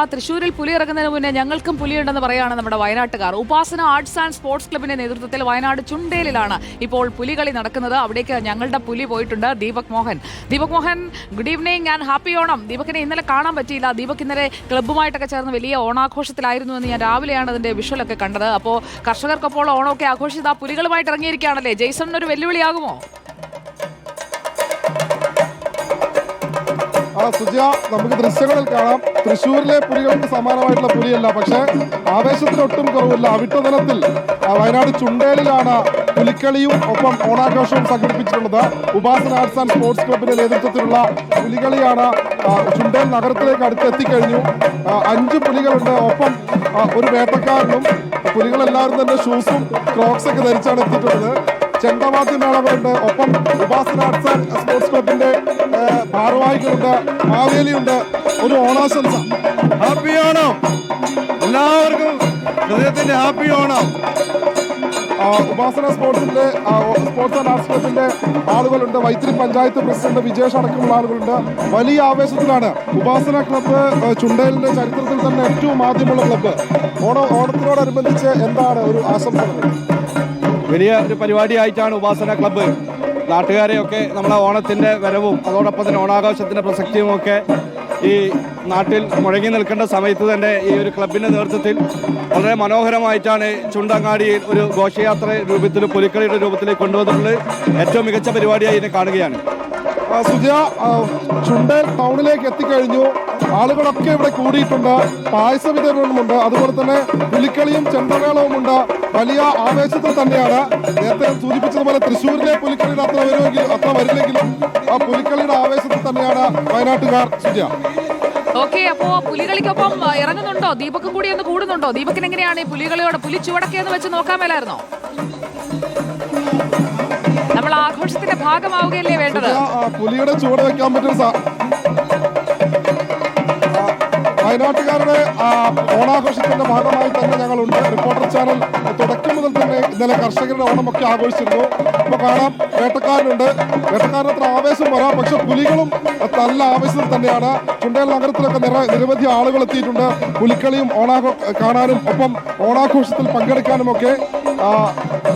ആ തൃശ്ശൂരിൽ പുലി ഇറങ്ങുന്നതിന് മുന്നേ ഞങ്ങൾക്കും പുലിയുണ്ടെന്ന് പറയുകയാണ് നമ്മുടെ വയനാട്ടുകാർ. ഉപാസന ആർട്സ് ആൻഡ് സ്പോർട്സ് ക്ലബിന്റെ നേതൃത്വത്തിൽ വയനാട് ചുണ്ടേലിലാണ് ഇപ്പോൾ പുലികളി നടക്കുന്നത്. അവിടേക്ക് ഞങ്ങളുടെ പുലി പോയിട്ടുണ്ട് Deepak Mohan. Deepak Mohan good evening and happy Onam. ദീപകിനെ ഇന്നലെ കാണാൻ പറ്റിയില്ല. ദീപക് ഇന്നലെ ക്ലബ്ബുമായിട്ടൊക്കെ ചേർന്ന് വലിയ ഓണാഘോഷത്തിലായിരുന്നു എന്ന് ഞാൻ രാവിലെയാണ് അതിന്റെ വിഷ്വലൊക്കെ കണ്ടത്. അപ്പോൾ കർഷകർക്കൊപ്പോൾ ഓണമൊക്കെ ആഘോഷിച്ചത് ആ പുലികളുമായിട്ട് ഇറങ്ങിയിരിക്കുകയാണല്ലേ? ജെയ്സണിന് ഒരു വെല്ലുവിളിയാകുമോ? സുജ നമുക്ക് ദൃശ്യങ്ങളിൽ കാണാം. തൃശ്ശൂരിലെ പുലികൾക്ക് സമാനമായിട്ടുള്ള പുലിയല്ല പക്ഷേ ആവേശത്തിന് ഒട്ടും കുറവില്ല. അവിട്ടതലത്തിൽ വയനാട് ചുണ്ടേലിലാണ് പുലിക്കളിയും ഒപ്പം ഓണാഘോഷവും സംഘടിപ്പിച്ചിട്ടുള്ളത്. ഉപാസന ആർട്സ് ആൻഡ് സ്പോർട്സ് ക്ലബിന്റെ നേതൃത്വത്തിലുള്ള പുലികളിയാണ് ചുണ്ടേൽ നഗരത്തിലേക്ക് അടുത്തെത്തിക്കഴിഞ്ഞു. അഞ്ച് പുലികളുണ്ട്. ഒപ്പം ഒരു വേട്ടക്കാരനും പുലികളെല്ലാവരും തന്നെ ഷൂസും ക്രോക്സ് ഒക്കെ ധരിച്ചാണ് എത്തിയിട്ടുള്ളത്. ചെണ്ടവാദ്യ മേളകളുണ്ട്. ഒപ്പം ഉപാസന ആർട്സ് ആൻഡ് സ്പോർട്സ് ക്ലബിന്റെ ഏഹ്, ഭാരവാഹികളുണ്ട് മാവേലിയുണ്ട് ഒരു ഓണാശംസ. ഹാപ്പി ഓണം. എല്ലാവർക്കും ഹൃദയത്തിന്റെ ഹാപ്പി ഓണം. ഉപാസന സ്പോർട്സിന്റെ സ്പോർട്സ് ആൻഡ് ആർട്സ് ക്ലബിന്റെ ആളുകളുണ്ട് വൈത്തിരി പഞ്ചായത്ത് പ്രസിഡന്റ് വിജേഷ് അടക്കമുള്ള ആളുകളുണ്ട്. വലിയ ആവേശത്തിലാണ് ഉപാസന ക്ലബ്ബ് ചുണ്ടയിലിന്റെ ചുണ്ടേലിന്റെ ചരിത്രത്തിൽ തന്നെ ഏറ്റവും ആദ്യമുള്ള ക്ലബ്ബ്. ഓണ ഓണത്തിനോടനുബന്ധിച്ച് എന്താണ് ഒരു ആശംസ വലിയ ഒരു പരിപാടിയായിട്ടാണ് ഉപാസന ക്ലബ്ബ്. നാട്ടുകാരെയൊക്കെ നമ്മളെ ഓണത്തിന്റെ വരവും അതോടൊപ്പം തന്നെ ഓണാഘോഷത്തിന്റെ പ്രസക്തിയും ഒക്കെ ഈ നാട്ടിൽ മുഴങ്ങി നിൽക്കേണ്ട സമയത്ത് തന്നെ ഈ ഒരു ക്ലബിന്റെ നേതൃത്വത്തിൽ വളരെ മനോഹരമായിട്ടാണ് ചുണ്ടങ്ങാടിയിൽ ഒരു ഘോഷയാത്ര രൂപത്തിൽ പുലിക്കളിയുടെ രൂപത്തിൽ കൊണ്ടുവന്നിട്ടുള്ളത് ഏറ്റവും മികച്ച പരിപാടിയായി ഇതിനെ കാണുകയാണ്. സുജ ചുണ്ടേൽ ടൗണിലേക്ക് എത്തിക്കഴിഞ്ഞു. ആളുകളൊക്കെ ഇവിടെ കൂടിയിട്ടുണ്ട്. പായസ വിതരണമുണ്ട് അതുപോലെ തന്നെ പുലിക്കളിയും ചെണ്ടമേളവുമുണ്ട്. വലിയ ആവേശത്തിൽ തന്നെയാണ് നേരത്തെ സൂചിപ്പിച്ചതുപോലെ തൃശ്ശൂരിലെ പുലിക്കളിയുടെ അത്ര വരുമെങ്കിൽ അത്ര വരില്ലെങ്കിലും ആ പുലിക്കളിയുടെ ആവേശത്തിൽ തന്നെയാണ് വയനാട്ടുകാർ സുജ ഓക്കെ അപ്പോ പുലികളിക്കൊപ്പം ഇറങ്ങുന്നുണ്ടോ? ദീപക്കും കൂടി ഒന്ന് കൂടുന്നുണ്ടോ? ദീപക്കിന് എങ്ങനെയാണ് ഈ പുലികളിയോട് പുലി ചുവടക്കെ എന്ന് വെച്ച് നോക്കാൻ മേലായിരുന്നോ? നമ്മൾ ആഘോഷത്തിന്റെ ഭാഗമാവുകയല്ലേ വേണ്ടത്? പുലിയുടെ ചുവട് വെക്കാൻ പറ്റുന്ന വയനാട്ടുകാരുടെ ഓണാഘോഷത്തിന്റെ ഭാഗമായി തന്നെ ഞങ്ങളുണ്ട്. റിപ്പോർട്ടർ ചാനൽ തുടക്കം മുതൽ തന്നെ ഇന്നലെ കർഷകരുടെ ഓണമൊക്കെ ആഘോഷിച്ചിരുന്നു. ഇപ്പൊ കാണാം വേട്ടക്കാരനുണ്ട്. വേട്ടക്കാരന് അത്ര ആവേശം വരാം. പക്ഷെ പുലികളും നല്ല ആവേശത്തിൽ തന്നെയാണ്. ചുണ്ടേൽ നഗരത്തിലൊക്കെ നിറ നിരവധി ആളുകൾ എത്തിയിട്ടുണ്ട്. പുലിക്കളിയും ഓണാഘോ കാണാനും ഒപ്പം ഓണാഘോഷത്തിൽ പങ്കെടുക്കാനും ഒക്കെ ആ,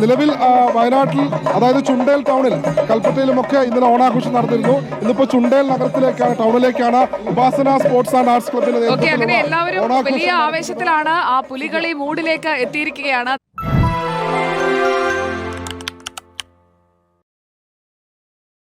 നിലവിൽ വയനാട്ടിൽ അതായത് ചുണ്ടേൽ ടൗണിൽ കൽപ്പറ്റയിലുമൊക്കെ ഇന്നലെ ഓണാഘോഷം നടന്നിരുന്നു. ഇന്നിപ്പോ ചുണ്ടേൽ നഗരത്തിലേക്കാണ് ടൗണിലേക്കാണ് ഉപാസന സ്പോർട്സ് ആൻഡ് ആർട്സ് ക്ലബിന്റെ എല്ലാവരും വലിയ ആവേശത്തിലാണ് ആ പുലികളി മൂടിലേക്ക് എത്തിയിരിക്കുകയാണ്.